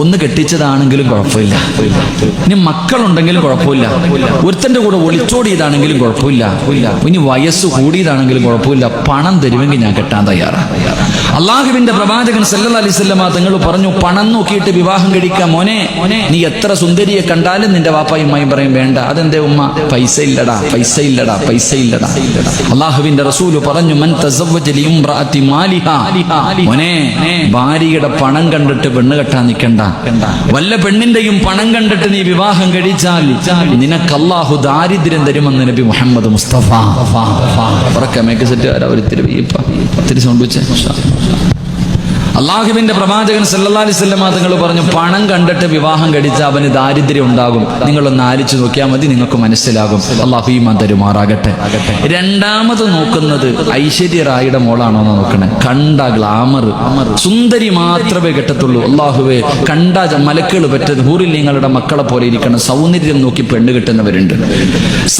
ഒന്ന് കെട്ടിച്ചതാണെങ്കിലും കുഴപ്പമില്ല. ഇനി മക്കളുണ്ടെങ്കിലും കുഴപ്പമില്ല. ഒരുത്തന്റെ കൂടെ ഒളിച്ചോടിയതാണെങ്കിലും കുഴപ്പമില്ല. ഇനി വയസ്സ് കൂടിയതാണെങ്കിലും കുഴപ്പമില്ല. പണം തരുമെങ്കിൽ ഞാൻ കെട്ടാൻ തയ്യാറാണ്. അള്ളാഹുവിന്റെ പ്രവാചകൻ സല്ലാ അലൈഹി വസല്ലമ തങ്ങൾ പറഞ്ഞു പണം നോക്കിയിട്ട് വിവാഹം കഴിക്കാം മോനെ. നീ എത്ര സുന്ദരിയെ കണ്ടാലും നിന്റെ വാപ്പായും പറയും വേണ്ട അതെന്തേ ഉമ്മ? പൈസ ഇല്ലടാ പൈസ ഇല്ലടാ പൈസ ഇല്ലടാ. അള്ളാഹുവിന്റെ റസൂൽ പറഞ്ഞു മൻ ഭാര്യയുടെ പണം കണ്ടിട്ട് പെണ്ണ് കെട്ടാൻ നിൽക്കണ്ട വല്ല പെണ്ണിന്റെയും പണം കണ്ടിട്ട് നീ വിവാഹം കഴിച്ചാൽ നിനക്ക് അള്ളാഹു ദാരിദ്ര്യം തരുമെന്ന് നബി മുഹമ്മദ് മുസ്തഫ. ഉറക്കെ മേക്ക് സെറ്റ് ആരാ? ഒരു തിരി ഇത്തിരി സൗണ്ട് വെച്ചേ. അള്ളാഹുവിന്റെ പ്രവാചകൻ സല്ലല്ലാഹു അലൈഹി വസല്ലം തങ്ങൾ പറഞ്ഞു പണം കണ്ടിട്ട് വിവാഹം കഴിച്ച അവന് ദാരിദ്ര്യം ഉണ്ടാകും. നിങ്ങളൊന്ന് ആലിച്ചു നോക്കിയാൽ മതി നിങ്ങൾക്ക് മനസ്സിലാകും. അള്ളാഹു ഈ തരുമാറാകട്ടെ. രണ്ടാമത് നോക്കുന്നത് ഐശ്വര്യ റായിയുടെ മോളാണോ എന്ന് നോക്കണേ. കണ്ട ഗ്ലാമർ സുന്ദരി മാത്രമേ കിട്ടത്തുള്ളൂ. അള്ളാഹുവെ കണ്ട മലക്കുകൾ പറ്റത് ഹൂറിൽ നിങ്ങളുടെ മക്കളെ പോലെ ഇരിക്കണം. സൗന്ദര്യം നോക്കി പെണ്ണ് കിട്ടുന്നവരുണ്ട്.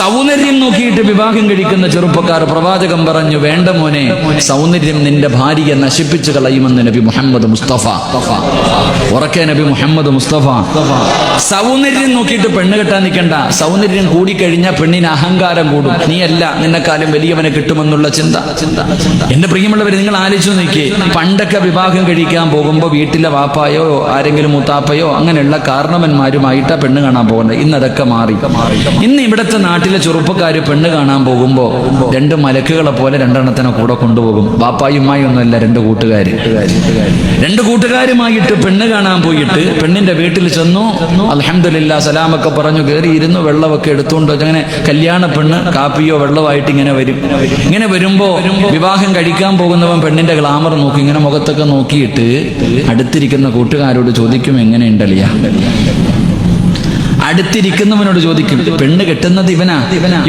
സൗന്ദര്യം നോക്കിയിട്ട് വിവാഹം കഴിക്കുന്ന ചെറുപ്പക്കാർ പ്രവാചകം പറഞ്ഞു വേണ്ട മോനെ സൗന്ദര്യം നിന്റെ ഭാര്യയെ നശിപ്പിച്ചു കളയുമെന്ന് നബി മുഹമ്മദ് മുസ്തഫ. ഉറക്കെ നബി മുഹമ്മദ് മുസ്തഫ. സൗന്ദര്യം നോക്കിയിട്ട് പെണ്ണ് കെട്ടാൻ നിൽക്കണ്ട സൗന്ദര്യം കൂടിക്കഴിഞ്ഞാൽ പെണ്ണിന് അഹങ്കാരം കൂടും. നീയല്ല നിന്നെക്കാലം വലിയവനെ കിട്ടുമെന്നുള്ള ചിന്ത. എന്റെ പ്രിയമുള്ളവർ നിങ്ങൾ ആലോചിച്ചു നോക്കിയേ. പണ്ടൊക്കെ വിവാഹം കഴിക്കാൻ പോകുമ്പോൾ വീട്ടിലെ വാപ്പായോ ആരെങ്കിലും മുത്താപ്പയോ അങ്ങനെയുള്ള കാരണവന്മാരുമായിട്ടാ പെണ്ണ് കാണാൻ പോകുന്നത്. ഇന്ന് അതൊക്കെ മാറി. ഇന്ന് ഇവിടുത്തെ നാട്ടിലെ ചെറുപ്പക്കാർ പെണ്ണ് കാണാൻ പോകുമ്പോൾ രണ്ട് മലക്കുകളെ പോലെ രണ്ടെണ്ണത്തിനെ കൂടെ കൊണ്ടുപോകും. വാപ്പായുമായി ഒന്നുമല്ല രണ്ട് രണ്ട് കൂട്ടുകാരുമായിട്ട് പെണ്ണ് കാണാൻ പോയിട്ട് പെണ്ണിന്റെ വീട്ടിൽ ചെന്നു. അലഹമില്ല സലാമൊക്കെ പറഞ്ഞു കയറി ഇരുന്നു വെള്ളമൊക്കെ എടുത്തുകൊണ്ട് അങ്ങനെ കല്യാണ പെണ്ണ് കാപ്പിയോ വെള്ളമായിട്ട് ഇങ്ങനെ വരും. ഇങ്ങനെ വരുമ്പോ വിവാഹം കഴിക്കാൻ പോകുന്നവൻ പെണ്ണിന്റെ ഗ്ലാമർ നോക്കി ഇങ്ങനെ മുഖത്തൊക്കെ നോക്കിയിട്ട് അടുത്തിരിക്കുന്ന കൂട്ടുകാരോട് ചോദിക്കും എങ്ങനെയുണ്ടലിയ അടുത്തിരിക്കുന്നവനോട് ചോദിക്കും പെണ്ണ് കെട്ടുന്നത് ഇവനാ?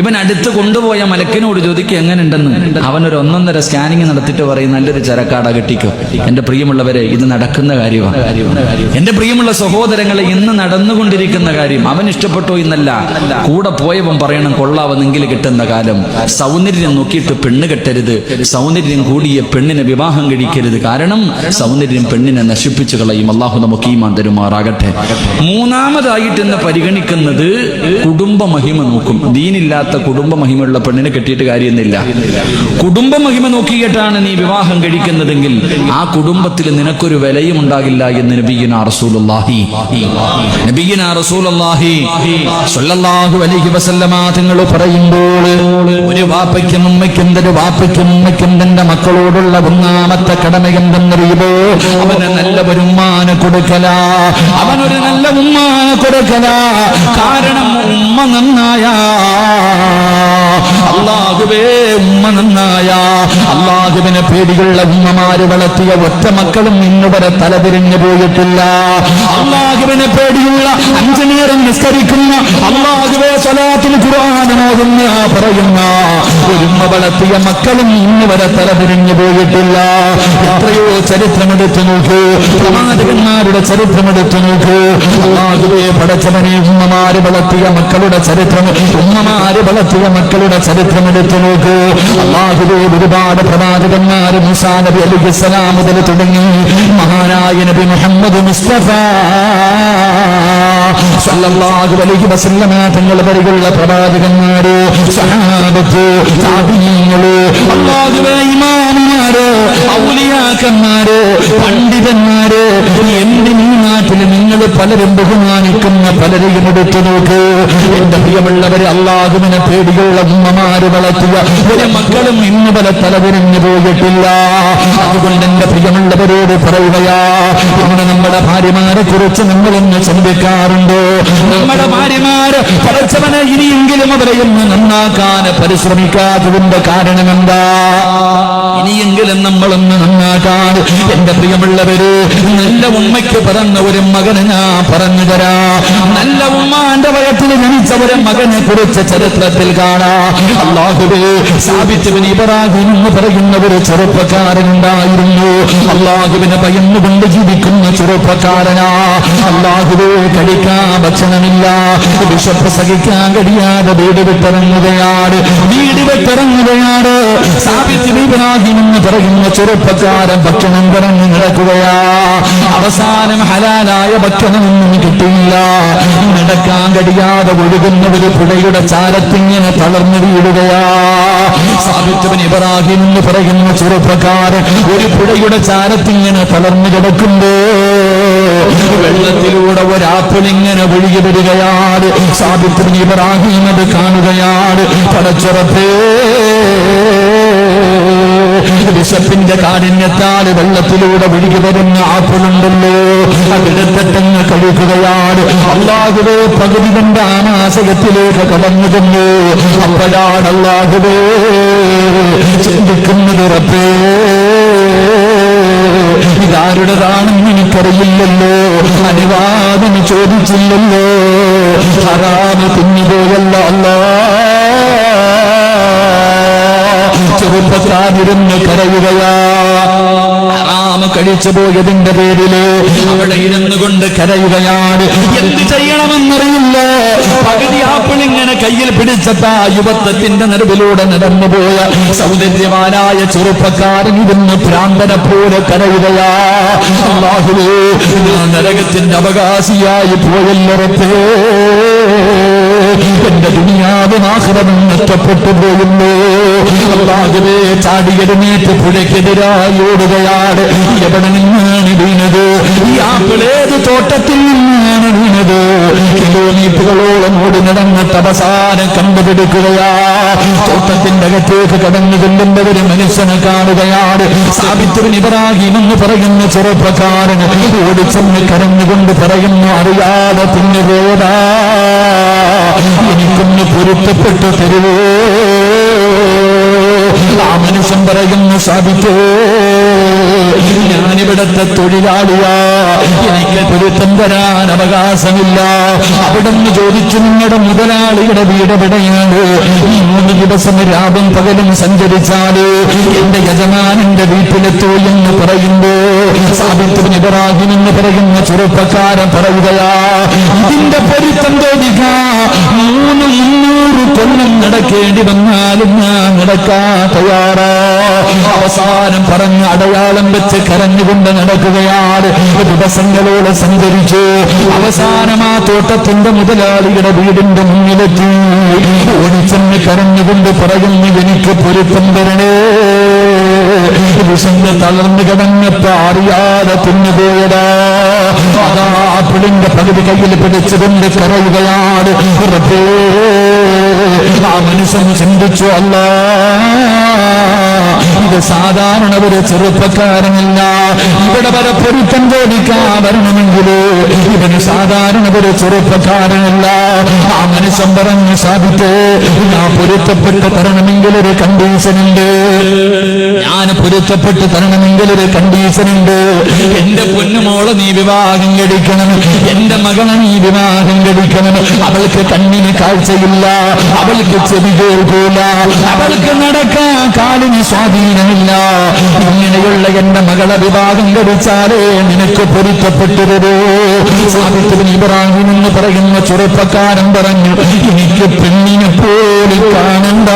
ഇവൻ അടുത്ത് കൊണ്ടുപോയ മലക്കിനോട് ചോദിക്കും എങ്ങനെയുണ്ടെന്ന് അവനൊരു ഒന്നൊന്നര സ്കാനിങ് നടത്തിയിട്ട് പറയും നല്ലൊരു ചരക്കാട കെട്ടിക്കോ. എന്റെ പ്രിയമുള്ളവരെ ഇത് നടക്കുന്ന കാര്യമാണ് എന്റെ പ്രിയമുള്ള സഹോദരങ്ങളെ ഇന്ന് നടന്നുകൊണ്ടിരിക്കുന്ന കാര്യം അവൻ ഇഷ്ടപ്പെട്ടു എന്നല്ല. കൂടെ പോയവൻ പറയണം കൊള്ളാവെന്നെങ്കിൽ കിട്ടുന്ന കാലം. സൗന്ദര്യം നോക്കിയിട്ട് പെണ്ണ് കെട്ടരുത്. സൗന്ദര്യം കൂടിയ പെണ്ണിനെ വിവാഹം കഴിക്കരുത്. കാരണം സൗന്ദര്യം പെണ്ണിനെ നശിപ്പിച്ചു കളയും. അള്ളാഹു നമുക്ക് ഈ മാന്തരുമാറാകട്ടെ മൂന്നാമതായിട്ട് ഇന്ന് പരിഗണിക്കുന്നത് കുടുംബ മഹിമ നോക്കും. ദീനില്ലാത്ത കുടുംബ മഹിമയുള്ള പെണ്ണിനെ കെട്ടിയിട്ട് കാര്യമൊന്നുമില്ല. കുടുംബ മഹിമ നോക്കിയിട്ടാണ് നീ വിവാഹം കഴിക്കുന്നതെങ്കിൽ ആ കുടുംബത്തിൽ നിനക്കൊരു വിലയും ഉണ്ടാകില്ല എന്ന് നബിയന റസൂലുള്ളാഹി. നബിയന റസൂലുള്ളാഹി സ്വല്ലല്ലാഹു അലൈഹി വസല്ലമ തങ്ങൾ പറയുമ്പോൾ ഒരു വാപ്പയ്ക്കും ഉമ്മയ്ക്കും തന്റെ വാപ്പയ്ക്കും ഉമ്മയ്ക്കും തന്റെ മക്കളോടുള്ള ഒന്നാമത്തെ കടമ എന്തെന്നറിയുമോ? അവന് നല്ല വരുമാനം കൊടുക്കല. അവനൊരു നല്ല ഉമ്മാന കൊടുക്കല. കാരണം ഉമ്മ നന്നായ. അള്ളാഹുവേ ഉമ്മ നന്നായ. അള്ളാഹുവിനെ പേടിയുള്ള ഉമ്മമാര് വളർത്തിയ ഒറ്റ മക്കളും ഇന്നുവരെ തലതിരിഞ്ഞു പോയിട്ടില്ല. അള്ളാഹുവിനെ പേടിയുള്ള അഞ്ചു നേരം നിസ്കരിക്കുന്ന അള്ളാഹുവെ സ്വലാത്തിൽ ഖുർആാനോകുന്ന പറയുന്ന ഒരുമ്മ വളർത്തിയ മക്കളും ഇന്നുവരെ തലതിരിഞ്ഞു പോയിട്ടില്ല. എത്രയോ ചരിത്രമെടുത്തു നോക്കൂ. പ്രവാചകന്മാരുടെ ചരിത്രമെടുത്തു നോക്കൂ. അള്ളാഹുവെ പടച്ചവനെ ഉമ്മമാര് വളർത്തിയ മക്കളുടെ ചരിത്രം ഉമ്മമാര് വളർത്തിയ മക്കളുടെ ചരിത്രം എടുത്തു നോക്കൂ. അള്ളാഹുവെ ഒരുപാട് പ്രവാചകന്മാരും മുസാ നബി അലി ഇസ്ലാം മുതൽ തുടങ്ങി. മഹാനായ നബി മുഹമ്മദ് മുസ്തഫ. സല്ലല്ലാഹു അലൈഹി വസല്ലമ തങ്ങൾ വരെയുള്ള പ്രവാചകന്മാര് സഹാബത്ത് താബീങ്ങൾ അള്ളാഹുവെ ഇമാമുമാര് ഔലിയാക്കന്മാര് എന്റെ ഈ നാട്ടിൽ നിങ്ങൾ പലരും ബഹുമാനിക്കുന്ന പലരെയും എടുത്തു നോക്ക്. എന്റെ പ്രിയമുള്ളവരെ അള്ളാഹുവിനെ പേടിയുള്ള ഉമ്മമാര് വളർത്തുക ഒരു മക്കളും ഇന്ന് പല തലവിരിഞ്ഞു പോയിട്ടില്ല. അതുകൊണ്ട് എന്റെ പ്രിയമുള്ളവരോട് പറയുകയാ ഇന്ന് നമ്മുടെ ഭാര്യമാരെ കുറിച്ച് നമ്മളൊന്ന് ചിന്തിക്കാറുണ്ടോ നമ്മുടെ ഭാര്യമാര് പടച്ചവനെ ഇനിയെങ്കിലും അവരെ ഒന്ന് നന്നാക്കാൻ പരിശ്രമിക്കാത്തതിന്റെ കാരണം എന്താ? ഇനിയെങ്കിലും നമ്മളൊന്ന് നന്നാക്കാൻ എന്റെ പ്രിയമുള്ളവര് നല്ല ഉമ്മയ്ക്ക് പറഞ്ഞ ഒരു മകന് ഞാൻ പറഞ്ഞു തരാ. നല്ല ഉമ്മാന്റെ വയറ്റിൽ ജനിച്ച ഒരു മകനെ കുറിച്ച് ചരിത്രത്തിൽ കാണാം. അള്ളാഹുവേ സാബിത്തുവിന് ഇബ്രാഹിം എന്ന് പറയുന്ന ഒരു ചെറുപ്പക്കാരൻ ഉണ്ടായിരുന്നു. അള്ളാഹുവിനെ ഭയന്നുകൊണ്ട് ജീവിക്കുന്ന ചെറുപ്പക്കാരനാ. അള്ളാഹുവേ കഴിക്കാൻ ഭക്ഷണമില്ല. വിശപ്പ് സഹിക്കാൻ കഴിയാതെ വീട് വിട്ടിറങ്ങുകയാണ്. വീട് വിട്ടിറങ്ങുകയാണ്. സാബിത്ത് ഇബ്രാഹിം എന്ന് പറയുന്ന ചെറുപ്പക്കാരൻ ഭക്ഷണം പറഞ്ഞു നടക്കുകയാ. അവസാനം ഹലാലായ ഭക്ഷണമൊന്നും കിട്ടിയില്ല. നടക്കാൻ കഴിയാതെ ഒഴുകുന്ന ഒരു പുഴയുടെ ചാരത്തിങ്ങനെ തളർന്നു വീഴുകയാ. സാബിത്തുവിൻ ഇബ്രാഹിം എന്ന് പറയുന്ന ചെറുപ്പക്കാരൻ ഒരു പുഴയുടെ ചാരത്തിങ്ങനെ തളർന്നു കിടക്കുമ്പോ വെള്ളത്തിലൂടെ ഒരാപ്പിൾ ഇങ്ങനെ ഒഴുകി വരികയാണ്. സാബിത്തുവിൻ ഇബ്രാഹിം അത് കാണുകയാണ്. പടച്ചുറപ്പേ. വിശപ്പിന്റെ കാഠിന്യത്താൽ വെള്ളത്തിലൂടെ ഒഴുകി വരുന്ന ആപ്പിളുണ്ടല്ലോ അവിടത്തെട്ടങ്ങ് കഴിക്കുകയാണ് അള്ളാഹുവേ പകുതി കണ്ട ആമാശയത്തിലേക്ക് കടന്നിരുന്നു അപ്പോഴാണ് അള്ളാഹുവേ ചിന്തിക്കുന്നത് ഉറപ്പേ ഇതാരുടേതാണെന്ന് എനിക്കറിയില്ലല്ലോ. അനുവാദം ചോദിച്ചില്ലല്ലോ. ഹറാമ കുഞ്ഞുപോയല്ല അല്ലാ. ചെറുപ്പക്കാരിരുന്ന് കരയുകയാ. കഴിച്ചു പോയതിന്റെ പേരിൽ അവിടെ ഇരുന്നു കൊണ്ട് കരയുകയാണ്. എന്ത് ചെയ്യണമെന്നറിയില്ല. പകുതി ആപ്പിൾ ഇങ്ങനെ കയ്യിൽ പിടിച്ചപ്പ യുവത്വത്തിന്റെ നടുവിലൂടെ നടന്നുപോയ സൗന്ദര്യവാനായ ചെറുപ്പക്കാരൻ ഇരുന്ന് ഭ്രാന്തനെ പോലെ കരയുകയാ. അല്ലാഹുവേ ഞാൻ നരകത്തിന്റെ അവകാശിയായി പോയല്ലുറപ്പേ എന്റെ ദുനിയാവ് ആഹ്റവും നഷ്ടപ്പെട്ടു പോയുന്നു അള്ളാഹുവേ ചാടിയെടുന്നേറ്റ് പുഴയ്ക്കെതിരായി ഓടുകയാണ് എവിടെ നിന്നാണ് വീണത്. ഈ ആപ്പിളേത് തോട്ടത്തിൽ നിന്നാണ് വീണത്? കിലോമീറ്ററുകളോളം ഓടി നടന്നിട്ട് അവസാനം കണ്ടുപിടിക്കുകയാ. തോട്ടത്തിന്റെ അകത്തേക്ക് കടന്നു ചെല്ലുന്ന ഒരു മനുഷ്യനെ കാണുകയാണ്. സാബിത്തുവിൻ ഇബ്രാഹിം എന്ന് പറയുന്ന ചെറുപ്പക്കാരൻ ഓടിച്ചെന്ന് കരഞ്ഞുകൊണ്ട് പറയുന്നു അറിയാതെ പിന്നെ പോയതാ എനിക്കൊന്ന് പൊരുത്തപ്പെട്ടു തരുവോ? ആ മനുഷ്യൻ പറയുന്നു സാധിക്കോ. ഞാനിവിടത്തെ തൊഴിലാളിയാ. എനിക്ക് പൊരുത്തം തരാൻ അവകാശമില്ല. അവിടുന്ന് ചോദിച്ചു നിങ്ങളുടെ മുതലാളിയുടെ വീട് എവിടെയാണ്? മൂന്ന് ദിവസം രാവും പകലും സഞ്ചരിച്ചാൽ എന്റെ യജമാനന്റെ വീട്ടിലെത്തൂ എന്ന് പറയുമ്പോ സാബിത്തുവിന് ഇബ്രാഹിം പറയുന്ന ചെറുപ്പക്കാരൻ പറയുകയാ ഇതിന്റെ പൊരുത്തം തോന്നിക്കാ മൂന്ന് മുന്നൂറ് കൊല്ലം നടക്കേണ്ടി വന്നാലും ഞാൻ നടക്കാൻ തയ്യാറാ. അവസാനം പറഞ്ഞ അടയാളം വെച്ച് കരഞ്ഞുകൊണ്ട് നടക്കുകയാണ്. ദിവസങ്ങളോട് സഞ്ചരിച്ചു അവസാനം ആ തോട്ടത്തിന്റെ മുതലാളിയുടെ വീടിന്റെ മുന്നിലെത്തി. ഓടിച്ചെന്ന് കരഞ്ഞുകൊണ്ട് പറയുന്നു എനിക്ക് പൊരുത്തം തരണേ. വിശന്ന് തളർന്നു കിടന്നപ്പോ അറിയാതെ തിന്നുപോയതാ. അതാ പിടിന്റെ പകുതി കയ്യിൽ പിടിച്ചുകൊണ്ട് കരയുകയാണ്. ആ മനുഷ്യൻ ചിന്തിച്ചു അല്ല ഇത് സാധാരണ ഒരു ചെറുപ്പക്കാരനല്ല. ഇവിടെ വരെ പൊരുത്തം ചോദിക്കാൻ വരണമെങ്കിൽ ഇവന് സാധാരണ ഒരു ചെറുപ്പക്കാരനല്ല. ആ മനുഷ്യൻ പറഞ്ഞു സാധിക്കേ ഞാൻ പൊരുത്തപ്പെട്ട് തരണമെങ്കിൽ ഒരു കണ്ടീഷനുണ്ട് ഞാൻ പൊരുത്തപ്പെട്ട് തരണമെങ്കിൽ ഒരു കണ്ടീഷൻ ഉണ്ട് എന്റെ പൊന്നുമോളെ നീ വിവാഹം കഴിക്കണം. എന്റെ മകളെ നീ വിവാഹം കഴിക്കണം. അവൾക്ക് കണ്ണിന് കാഴ്ചയില്ല. അവൾക്ക് ചെവി കേൾക്കൂല. അവൾക്ക് നടക്കാൻ കാലിന് സ്വാധീനമില്ല. ഇങ്ങനെയുള്ള എന്റെ മകളെ വിവാഹം കഴിച്ചാലേ നിനക്ക് പൊരുത്തപ്പെട്ടു തരൂ സാബിത്തുബിൻ ഇബ്രാഹിം എന്ന് പറയുന്ന ചെറുപ്പക്കാരൻ പറഞ്ഞു എനിക്ക് പെണ്ണിനെ പോലും കാണണ്ട.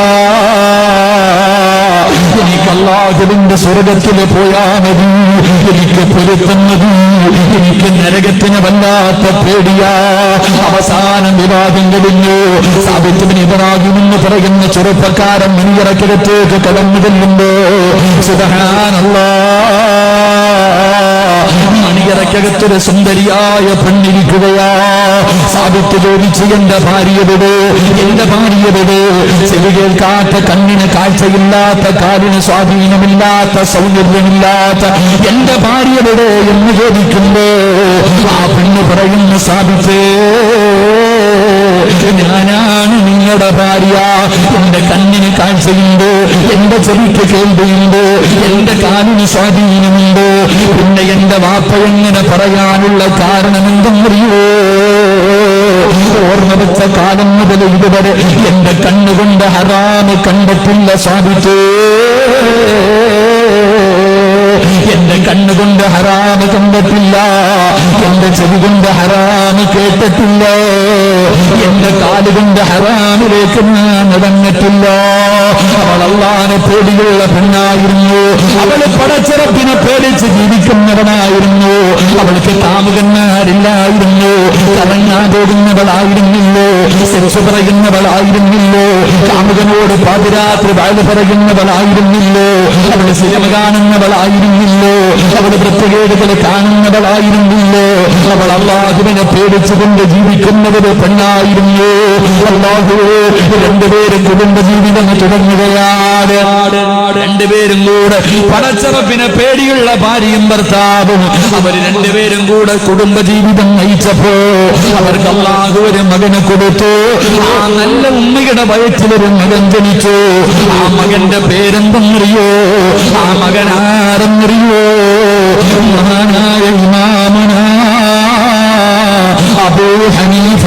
എനിക്ക് അള്ളാഹുവിന്റെ സ്വർഗത്തിൽ പോയാ മതി എനിക്ക് പൊരുത്തം മതി എനിക്ക് നരകത്തിന് വല്ലാത്ത പേടിയാ. അവസാനം വിവാഹം കഴിഞ്ഞു സാബിത്തുബിൻ ഇതാകുമെന്ന് പറയുന്ന ചെറുപ്പക്കാരൻ മുൻകിറക്കിടത്തേക്ക് കടന്നു ചെല്ലുമ്പോ സുധാനല്ല മണിയറക്കകത്തൊരു സുന്ദരിയായ പെണ്ണിരിക്കുകയാ. സാബിത്ത് ചോദിച്ചു എന്റെ ഭാര്യയുടെ എന്റെ ഭാര്യയുടെ ചെവി കേൾക്കാത്ത കണ്ണിന് കാഴ്ചയില്ലാത്ത കാലിന് സ്വാധീനമില്ലാത്ത സൗന്ദര്യമില്ലാത്ത എന്റെ ഭാര്യ എവിടെ എന്ന് ചോദിക്കുമ്പോ ആ പെണ്ണ് പറയുന്നു സാധിച്ചേ ഞാനാണ് നിങ്ങളുടെ ഭാര്യ. എന്റെ കണ്ണിന് കാഴ്ചയുണ്ട് എന്റെ ചെവിക്ക് കേൾവിയുണ്ട് എന്റെ കാലിന് സ്വാധീനമുണ്ട്. പിന്നെ എന്റെ വാപ്പ എങ്ങനെ പറയാനുള്ള കാരണം എന്തെന്നറിയോ ഓർമ്മ വെച്ച കാലം മുതൽ ഇതുവരെ എന്റെ കണ്ണുകൊണ്ട് ഹറാമ് കണ്ടിട്ടില്ല സാധിച്ചേ. എന്റെ കണ്ണുകൊണ്ട് ഹറാമ് കണ്ടിട്ടില്ല. എന്റെ ചെവി കൊണ്ട് ഹറാമ് കേട്ടിട്ടില്ല. എന്റെ കാലുകൊണ്ട് ഹറാമിലേക്ക് നടന്നിട്ടില്ല. അള്ളാനെ പേടിയുള്ള പെണ്ണായിരുന്നു. അവൾ പടച്ചിറപ്പിനെ പേടിച്ച് ജീവിക്കുന്നവനായിരുന്നു. അവൾക്ക് കാമുകന്മാരില്ലായിരുന്നു. കറങ്ങാൻ പോകുന്നവളായിരുന്നില്ലോ? സെക്സ് പറയുന്നവളായിരുന്നില്ലോ? കാമുകനോട് പാതിരാത്രി വാഴ പറയുന്നവളായിരുന്നില്ലോ? അവൾ സിനിമ കാണുന്നവളായിരുന്നില്ലോ അവൾ വൃത്തികേടുകൾ കാണുന്നവളായിരുന്നില്ലേ? അവൾ അള്ളാഹുവിനെ പേടിച്ചുകൊണ്ട് ജീവിക്കുന്നവര് പെണ്ണായിരുന്നു അള്ളാഹുവേ രണ്ടുപേരും കുടുംബജീവിതം തുടങ്ങുകയാണ്. രണ്ടുപേരും കൂടെ പടച്ചറപ്പിനെ പേടിയുള്ള ഭാര്യയും ഭർത്താവും. അവർ രണ്ടുപേരും കൂടെ കുടുംബജീവിതം നയിച്ചപ്പോ അവർക്ക് അള്ളാഹു ഒരു മകനെ കൊടുത്തു. ആ നല്ല ഉമ്മയുടെ വയറ്റിലൊരു മകൻ ജനിച്ചു. ആ മകന്റെ പേരെന്തെന്നറിയോ? ആ മകൻ ആരെന്നറിയോ മഹാനായ ഇമാമുന അബൂ ഹനീഫ.